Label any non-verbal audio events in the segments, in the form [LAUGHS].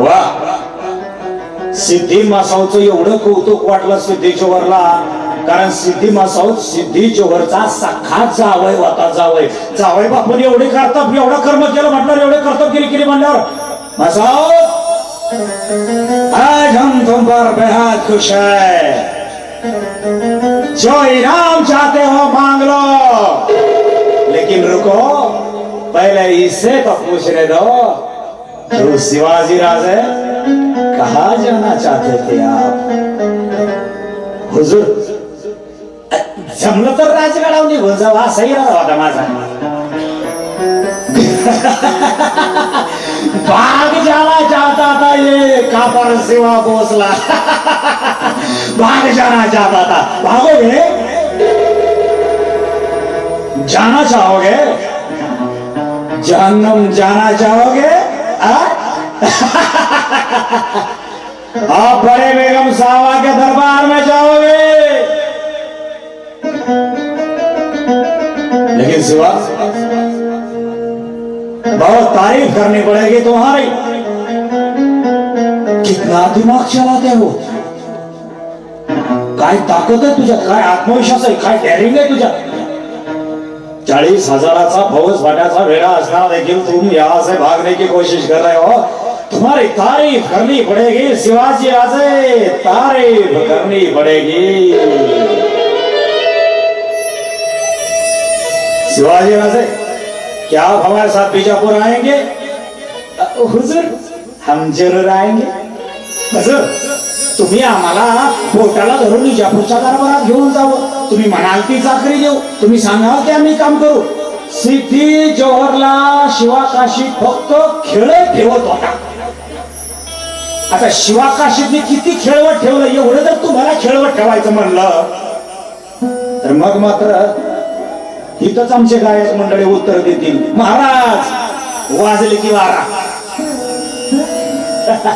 वा. सिद्धी मासावचं एवढं कौतुक वाटलं सिद्धी जोहरला कारण सिद्धी मासाव सिद्धी जोहरचा सखा जावय होता जावय जावय बापून एवढे कर्तव्य एवढं कर्म केलं म्हटल्यावर एवढे कर्तव्य केली केली म्हणल्यावर मासाव आज हम तुम पर बेहद खुश है. जो इनाम चाहते हो मांग लो लेकिन रुको पहले इससे तो पूछ रहे दो. जो शिवाजी राजे, कहा जाना चाहते थे आप? हुजूर जमलं तर राजगडावर निघून असाही राजा होता माझा. भाग जाना चाहता था ये, कापर सिवा भोसला. भाग जाना चाहता था भागोगे? जाना चाहोगे? जहन्नम जाना चाहोगे? [LAUGHS] आप बड़े बेगम साहबा के दरबार में जाओगे। लेकिन सिवा बहुत तारीफ करनी पड़ेगी तुम्हारी। कितना दिमाग चलाते हो। काय ताकद आहे तुझ्यात काय आत्मविश्वास आहे काय डेअरिंग आहे तुझ्यात चालीस हजाराचा फौज फाट्याचा वेळा असताना देखील तुम यहाँ से भागने की कोशिश कर रहे हो. तुम्हारी तारीफ करनी पड़ेगी शिवाजी राजे तारीफ करनी पड़ेगी। शिवाजी राजे क्या आप हमारे साथ बीजापुर आएंगे? हुजूर। हम जरूर आएंगे। हुजूर तुम्ही आम्हाला पोटाला धरून विजापूरच्या दरबारात घेऊन जावं. तुम्ही म्हणाल ती चाकरी देऊ. तुम्ही सांगाल ते आम्ही काम करू. सिद्धी जोहरला शिवाकाशी फक्त खेळ ठेवत होता. आता शिवाकाशीने किती खेळवत ठेवलं एवढं जर तुम्हाला खेळवत ठेवायचं म्हणलं तर मग मात्र इथंच आमचे गायक मंडळी उत्तर देतील. महाराज वाजले की वारा. [LAUGHS]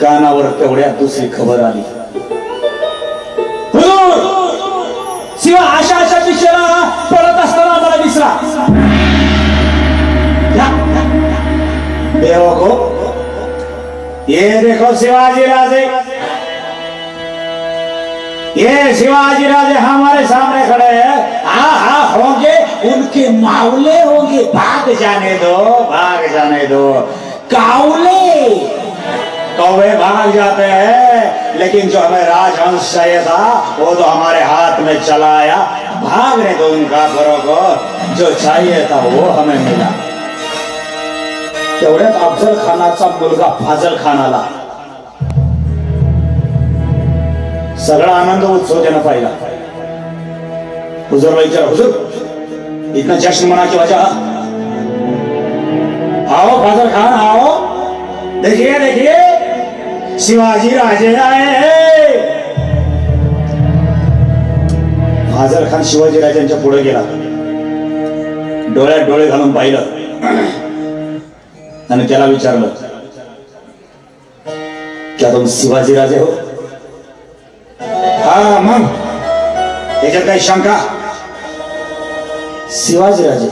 कानावर तेवढ्या दुसरी खबर आली. हुजूर. ये. देखो शिवाजी राजे. ये शिवाजी राजे हमारे सामने खड़े हैं. हाँ हा होंगे, उनके मावले होंगे. भाग जाने दो, भाग जाने दो. कावले. कौवे भाग जाते हैं लेकिन जो हमें राजहंस चाहिए था वो तो हमारे हाथ में चला आया भागने दो उन काफरों को जो चाहिए था वो हमें मिला। तेवढ्यात अफजल खानाचा मुलगा फाजल खान आला सगळा आनंद उत्सव त्यानं पाहिला. हुजूर विचार हुजूर इतना जश्न मना की वजह आओ फाजल खान आओ. देखिए देखिए. शिवाजी राजे आहे. हैं खान शिवाजी राजांच्या पुढे गेला. डोळ्यात डोळे घालून पाहिलं. आणि त्याला विचारलं क्या तुम शिवाजी राजे हो? हा मग? याच्यात काही शंका? शिवाजी राजे?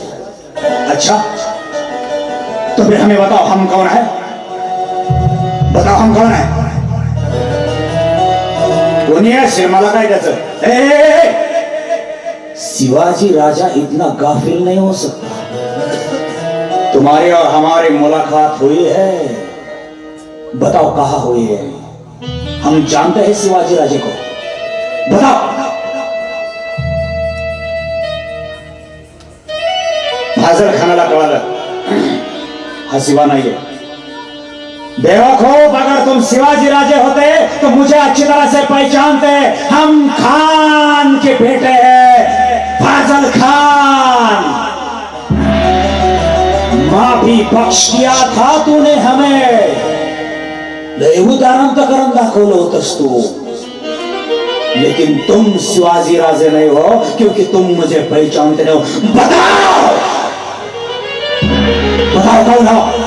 अच्छा. तुम्ही हमें बताओ हम कौन है बताओ हम कौन है कोणी काय त्याच शिवाजी राजा इतना गाफिल नहीं हो सकता। तुम्हारी और हमारी मुलाकात हुई है। बताओ कहा हुई है? हम जानते हैं शिवाजी राजे को। बताओ। फाजल खानाला कळालं हा शिवा नाहीये बेवकूफ़ अगर तुम शिवाजी राजे होते तो मुझे अच्छी तरह से पहचानते, हम खान के बेटे हैं, फाजल खान। माफ़ी बख्श किया था तूने हमें। उदाहरण तर करून दाखवलं होतस तू। लेकिन तुम शिवाजी राजे नहीं हो, क्योंकि तुम मुझे पहचानते नहीं हो। बताओ! बताओ हो?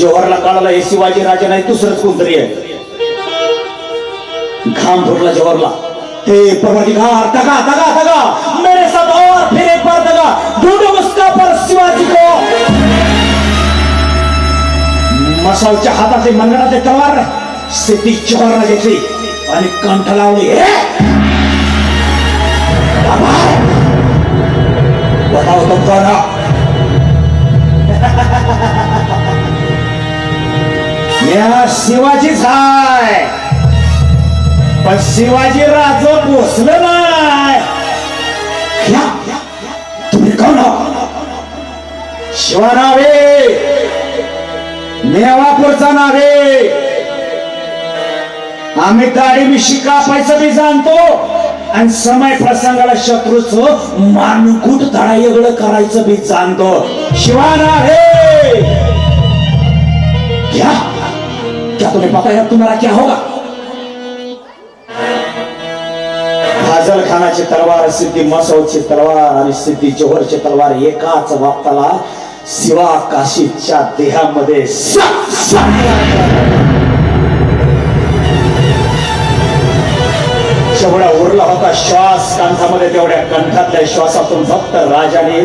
जवाहरला काळाला हे शिवाजी राजा नाही दुसरंच कोणतरी आहे घाम फुटला जवाहरला हे परवदिगार दगा दगा दगा. मेरे साथ और फिर एक बार दगा. ढूंढो उसका पर शिवाजी को. मसावच्या हातातले मनगडातली तलवार सिद्धी जवाहरला घेतली आणि कंठ लावली. "हे! बाबा! बताओ तुम कौन हो या शिवाजीच हाय पण शिवाजी राज पोचलं नाही. तुम्ही कोण शिवा नावे नेवापूरचा नावे. आम्ही दाढी मिशी कापायचं बी जाणतो. आणि समय प्रसंगाला शत्रूच मानकूट धडा वेगळं करायचं बी जाणतो. शिवा नावे घ्या क्या तुम्हें पता है तुम्हारा क्या होगा? फाजल खानाची तलवार सिद्धी मसौदची तलवार आणि सिद्धी जोहरची तलवार एकाच बाबताला शिवा काशीच्या देहामध्ये जेवढा उरला होता श्वास कंठामध्ये तेवढ्या कंठातल्या श्वासातून फक्त राजाने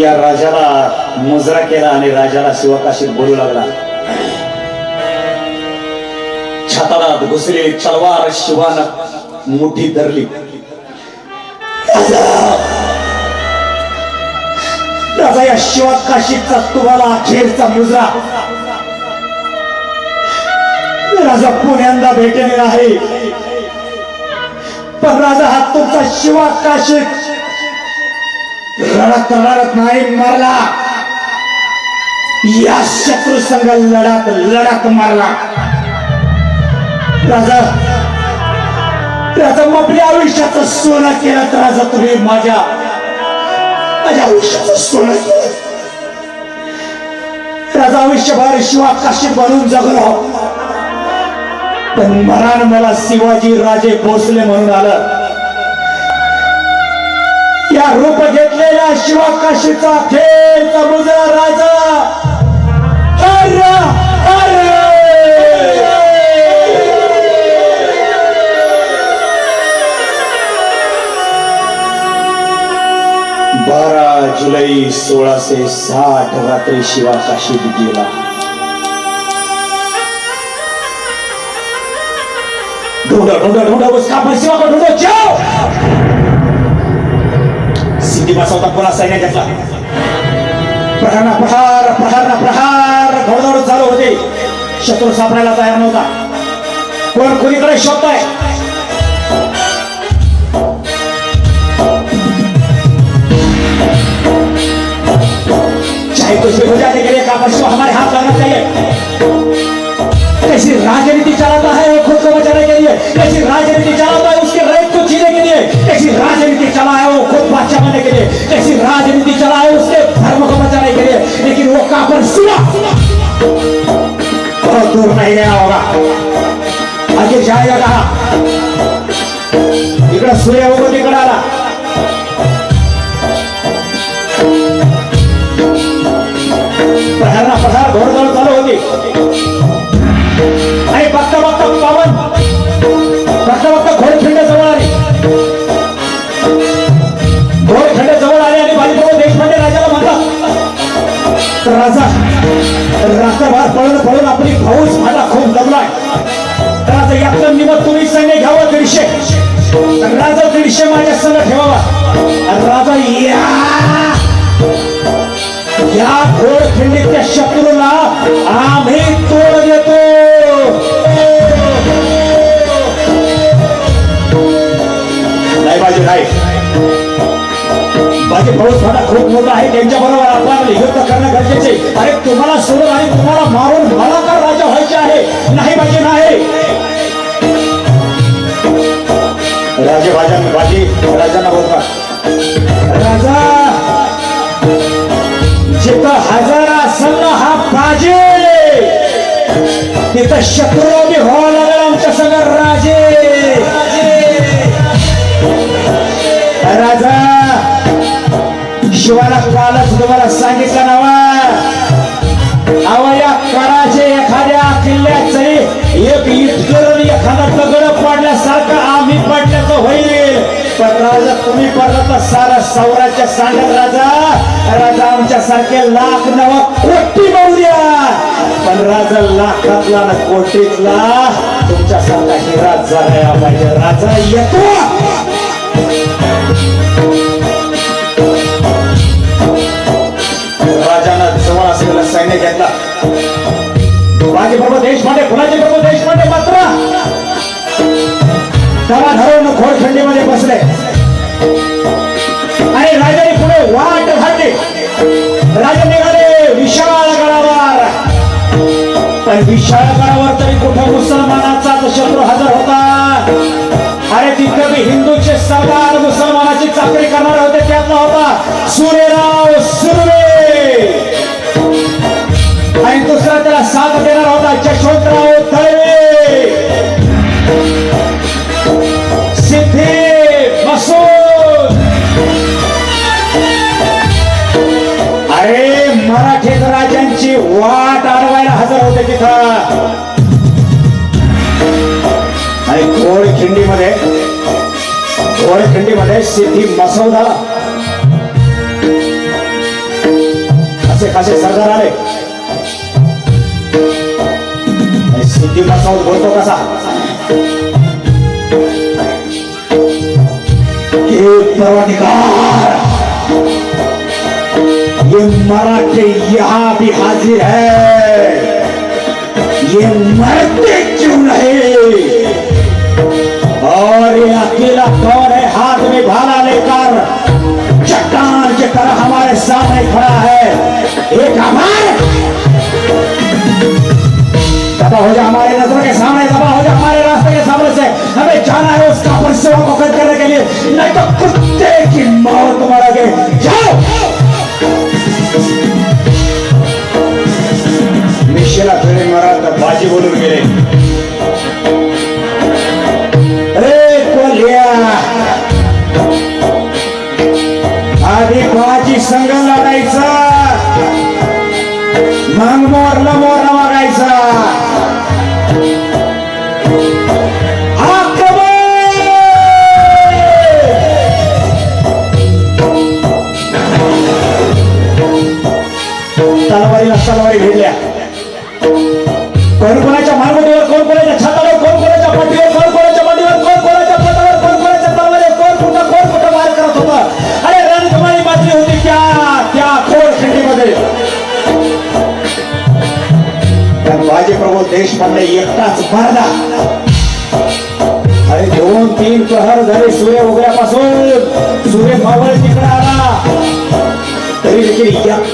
या राजाला मुजरा केला आणि राजाला शिवकाशीत बोलू लागला. छाताडात घुसले तलवार शिवान मुठी धरली. राजा! राजा या शिवकाशीचा तुम्हाला अखेरचा मुजरा. राजा पुण्यांदा भेटलेला आहे. पण राजा हा तुमचा शिवा काशीत रडत रडत नाही मरला. या शत्रू संघ लढत लढत मारला. राजा. राजा आपल्या आयुष्याचा सोना केला तर राजा तुम्ही माझ्या माझ्या आयुष्याचा सोना केला. राजा आयुष्यभर शिवाकाशी बनून जगलो. पण मरण मला शिवाजी राजे भोसले म्हणून आलं. या रूप घेतलेल्या शिवाकाशीचा काशीचा खेळचा मुजरा राजा. अरे, अरे! बारा जुलै सोळाशे साठ रात्री शिवा काशीत गेला ढूंढो ढूंढो ढूंढो उसका परसिवा को ढूंढो जाओ! सिद्धी होता पुन्हा सैन्य घेतला प्रहार ना प्रहार प्रहार ना प्रहार घोडदौड चालू होते. शत्रू सापडायला तयार नव्हता. कोण कोणीकडे शोधताय? चाहे कुछ भी हो जाने के लिए का को हमारे हाथ लगना चाहिए। कैसी राजनीति चलाता है वो खुद को बचाने के लिए? कैसी राजनीति चलाता है उसके राइट को छीने के लिए? कैसी राजनीति चला है वो खुद बादशाह बनने के लिए? कैसी राजनीति चला है उसके धर्म को बचाने के लिए? लेकिन वो कापर सुना। बहुत दूर नहीं गया होगा। आगे जाएगा कहा? इकडे सूर्य उगवत पसार घोर प्रहार चालू होती. आणि बघता बघता पावन बघता बघता घोडखंड जवळ आली. घोडखंड जवळ आले आणि बाजीप्रभू देशपांडे राजाला म्हणतात तर राजा रात्रभर पळून पळून आपली फौज मला खूप दमलाय. तर आता यातलं निमत तुम्ही सैन्य घ्यावं दीडशे. राजा दीडशे माझ्या संग ठेवावा. राजा या! या घोडखंडीच्या शत्रूला आम्ही तोड देतो. नाही बाजू नाही. बाजी खूप मोठा आहे त्यांच्या बरोबर आपल्याला युद्ध करणं गरजेचे अरे तुम्हाला सोडून आणि तुम्हाला मारून मला का राजा व्हायचे आहे. नाही बाजी नाही. राजे भाज्या भाजी राजांना बोलता राजा! जिथं हजार आसन हा पाहिजे तिथं शत्रू बी व्हावं लागेल आमच्या सगळं राजे. राजा शिवाला कालच तुम्हाला सांगितलं नावा राजा तुम्ही पडला तर सारा सौराच्या सांगत राजा. राजा आमच्या सारखे लाख नवा कोटी बघू द्या पण राजा लाखातला ना कोटीतला तुमच्या तुमच्यासारखा हिरा जगायला पाहिजे राजा येतो. राजानं जवळ असलेला सैन्य घेतला. बाजी प्रभू देशपांडे कुणाचे प्रभू देशपांडे मात्र. त्याला धरून खोडखंडीमध्ये बसले. आणि राजाने पुढे वाट घातली. राजा निघाले विशाळ गडावर. पण विशाळ गडावर तरी कुठं मुसलमानाचा शत्रू हजर होता? अरे तिथं मी हिंदूचे सरदार मुसलमानाची चाकरी करणार होते त्यातला होता सूर्यराव सुर्वे. आणि दुसरा त्याला साथ देणार होता यशवंतराव दळवे घोडखिंडीमध्ये शेती मसौद असे खासे सरदार आले. शेती सिद्धी बोलतो कसा? हे परवनिकार ये मराठे यहाँ भी हाजिर है. ये मरते क्यों नहीं? ये अकेला कौन है, हाथ में भाला लेकर। चट्टान की तरह हमारे सामने खड़ा है। एक हमारे हो जाए हमारे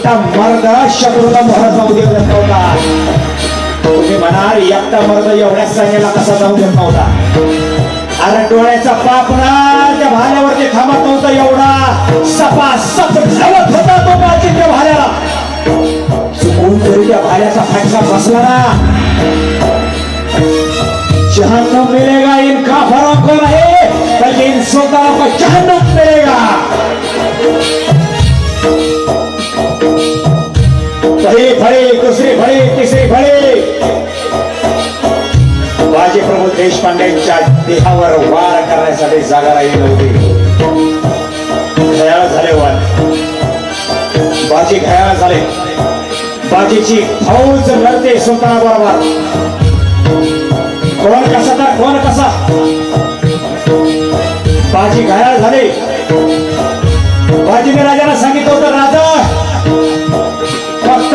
एकटा मर्द शत्रूला मोहर जाऊ देत नव्हता. तुम्ही म्हणाल एकटा मर्द एवढ्या सैन्याला कसा जाऊ देत नव्हता? अरे डोळ्याचा पापणा त्या भाल्यावरती थांबत नव्हता एवढा. सपा सप जवळ होता तो बाजी त्या भाल्याला. चुकून तरी त्या भाल्याचा फटका बसला ना. जहन्नम मिलेगा इनका फरक कौन है बल्कि इन सुल्तानों को जहन्नम मिलेगा. पहिली फळी दुसरी फळी तिसरी फळी बाजी प्रभू देशपांडेंच्या देहावर वार करण्यासाठी जागा राहिली नव्हती घयाळ झाले वार. बाजी घयाळ झाले. बाजीची फौज लढते सुलताना बरोबर कोण कसा तर कोण कसा? बाजी घयाळ झाले. बाजी राजाला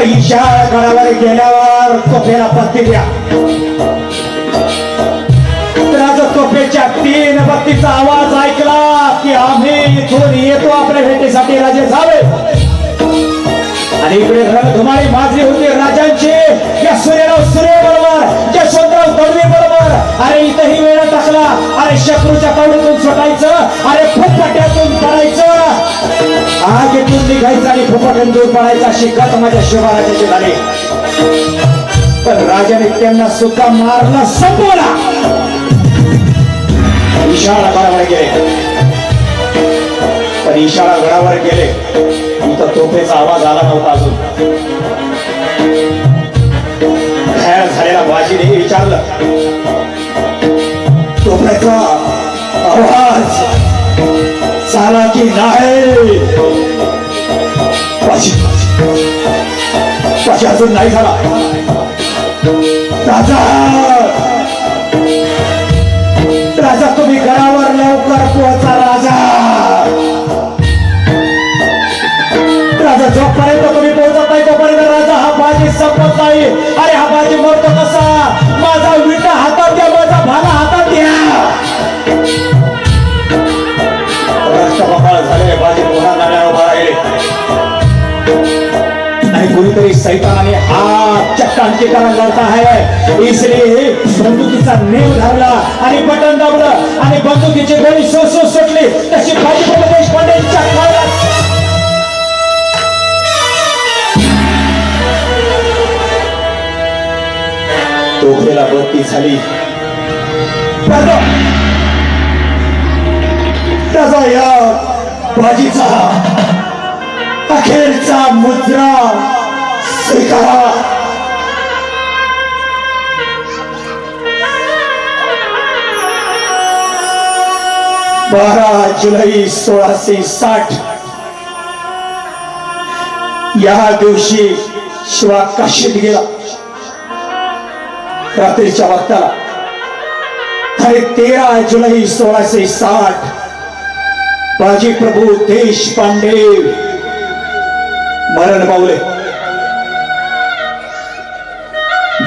फक्त गडावर गेल्यावर तोफेला पत्ती द्या. राजा तोफेच्या तीन बत्तीचा आवाज ऐकला की आम्ही इथून येतो आपल्या भेटीसाठी. राजे जावे आणि इकडे रणधुमाळी माजली होती राजांची. या सूर्यराव सूर्य बरोबर यशवंतराव दळवी बरोबर. अरे इथंही वेळ टाकला. अरे शत्रूच्या कवडीतून सुटायचं. अरे फुटफट्यातून पडायचं आगीतून निघायचं आणि फुफाटून दूर पडायचा अशी गत माझ्या शिवाराच्या शिवाने पण राजाने त्यांना सुद्धा मारला संपवला इशारा गडावर गेले पण इशारा गडावर गेले इथं तोफेचा आवाज आला नव्हता अजून। घायल झालेला बाजीने विचारलं। तोफेचा आवाज झाला की नाही बाजी अजून नाही झाला. राजा! राजा तुम्ही घरावर लवकर पोहोचा राजा! राजा जोपर्यंत तुम्ही पोहोचत नाही तोपर्यंत राजा हा बाजी संपत नाही. अरे हा बाजी मरतो आणि कोणीतरी सैतानाने हात चक्कांची करा लढता है इसलिए बंदुकीचा नेव धरला आणि बटन दाबलं आणि बंदुकीची गोळी सोसो सुटली. तशी भाजप देशपांडे काळात. तोफेला बत्ती झाली. त्याचा या बाजीचा अखेरचा मुद्रा स्वीकारा। बारा जुलै सोळाशे साठ या दिवशी शिवा काशीत गेला। रात्रीच्या वक्ताला आणि तेरा जुलै सोळाशे साठ, बाजी प्रभू देशपांडे। मरण पावले.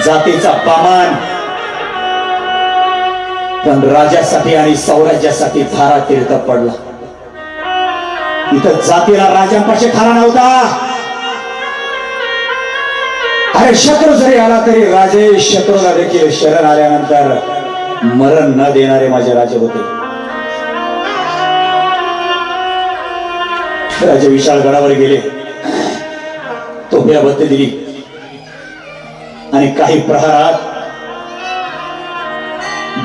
जातीचा पामान. पण राजासाठी आणि सौराज्यासाठी थारा तीर्थ पडला. इथं जातीला राजांपाशी थारा नव्हता. अरे शत्रू जरी आला तरी राजे शत्रूला देखील शरण आल्यानंतर मरण न देणारे माझे राजे होते. राजे विशाळ गडावर गेले. तोफिया दिली आणि काही प्रहारात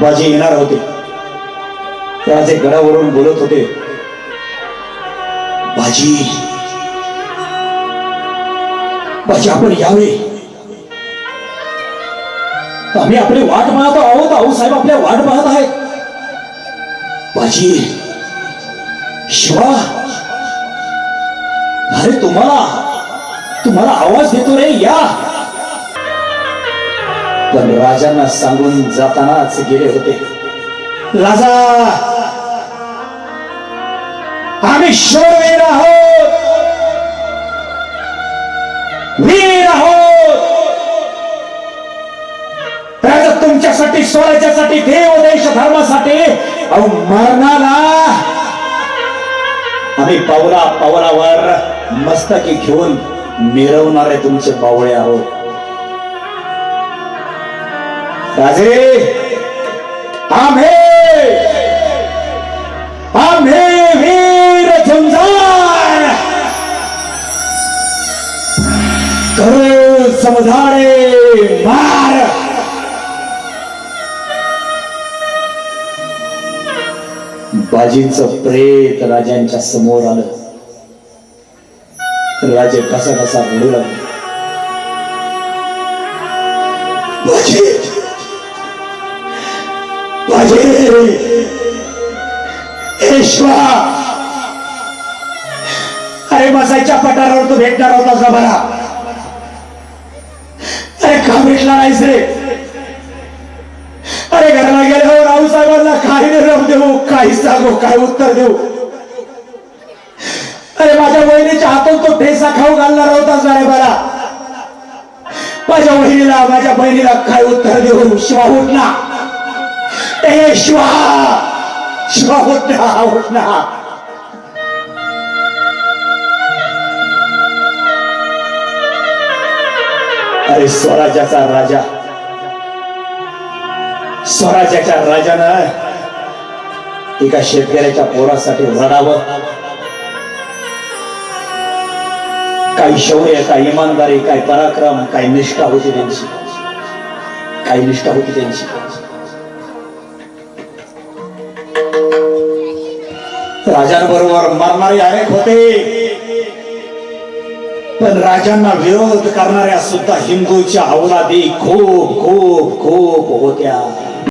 बाजी येणार होते. त्याचे गडावरून बोलत होते. बाजी बाजी आपण यावे. आम्ही आपली वाट पाहत आहोत. आऊ साहेब आपल्या वाट पाहत आहेत. बाजी शिवा. अरे तुम्हाला तुम्हाला आवाज देतो रे या. पण राजांना सांगून जातानाच गेले होते. राजा आम्ही शोरवीर आहोत. वीर आहोत. राजा तुमच्यासाठी स्वराज्यासाठी देव देश धर्मासाठी अहो मरणाला आम्ही पावला पावलावर मस्तकी घेऊन मिरवणारे तुमचे बावळे आहोत राजे! आम्ही आम्ही वीर झुंजार! करू समजाडे मार! बाजींचं प्रेत राजांच्या समोर आलं. राजे कसा कसा रडू लागले बाजी अरे बसायच्या पटारावर तू भेटणार होता का बरा अरे का भेटला नाहीस रे. अरे घराला गेल्यावर हो, राहू साहेबांना काही निरोप देऊ काही सांगू काय उत्तर देऊ. अरे माझ्या बहिणीच्या हातून तो ठेसा खाऊ घालणार होता अरे बरा माझ्या वहिनीला माझ्या बहिणीला काय उत्तर देऊ? शिवा उठला ए शिवा. शिवा उठला उठला अरे स्वराज्याचा राजा. स्वराज्याच्या राजानं एका शेतकऱ्याच्या पोरासाठी रडावं. काही शौर्य काही इमानदारी काही पराक्रम काही निष्ठा होती त्यांची. काही निष्ठा होती त्यांची. राजांबरोबर मरणारे अनेक होते. पण राजांना विरोध करणाऱ्या सुद्धा हिंदूच्या अवलादी खूप खूप खूप होत्या.